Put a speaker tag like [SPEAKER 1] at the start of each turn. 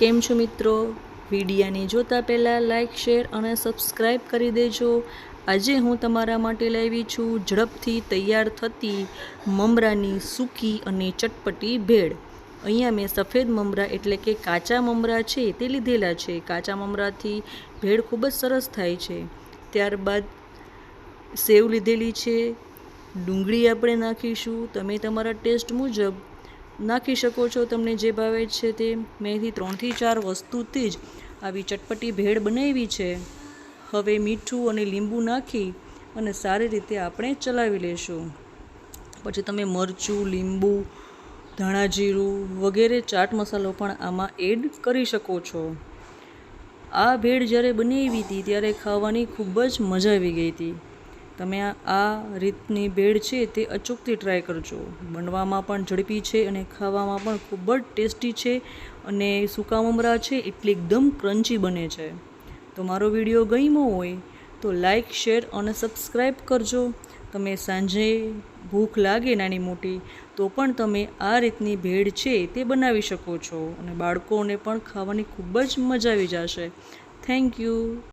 [SPEAKER 1] કેમ છો મિત્રો? વિડીયાને જોતા પહેલાં લાઇક શેર અને સબસ્ક્રાઈબ કરી દેજો. આજે હું તમારા માટે લાવી છું ઝડપથી તૈયાર થતી મમરાની સૂકી અને ચટપટી ભેળ. અહીંયા મેં સફેદ મમરા એટલે કે કાચા મમરા છે તે લીધેલા છે. કાચા મમરાથી ભેળ ખૂબ જ સરસ થાય છે. ત્યારબાદ સેવ લીધેલી છે. ડુંગળી આપણે નાખીશું. તમે તમારા ટેસ્ટ મુજબ નાખી શકો છો તમને જે ભાવે છે તે. મેં અહીંથી ત્રણથી ચાર વસ્તુથી જ આવી ચટપટી ભેળ બનાવી છે. હવે મીઠું અને લીંબુ નાખી અને સારી રીતે આપણે ચલાવી લેશું. પછી તમે મરચું, લીંબુ ધાણા જીરું વગેરે ચાટ મસાલો પણ આમાં એડ કરી શકો છો. આ ભેળ જ્યારે બનાવી હતી ત્યારે ખાવાની ખૂબ જ મજા આવી ગઈ હતી. તમે આ રીતની ભેળ છે તે અચૂકથી ટ્રાય કરજો. બનવામાં પણ ઝડપી છે અને ખાવામાં પણ ખૂબ જ ટેસ્ટી છે અને સૂકા મમરા છે એટલે એકદમ ક્રન્ચી બને છે. તો મારો વીડિયો ગમ્યો હોય તો લાઈક શેર અને સબસ્ક્રાઈબ કરજો. તમે સાંજે ભૂખ લાગે નાની મોટી, તો પણ તમે આ રીતની ભેળ છે તે બનાવી શકો છો અને બાળકોને પણ ખાવાની ખૂબ જ મજા આવી જશે. Thank you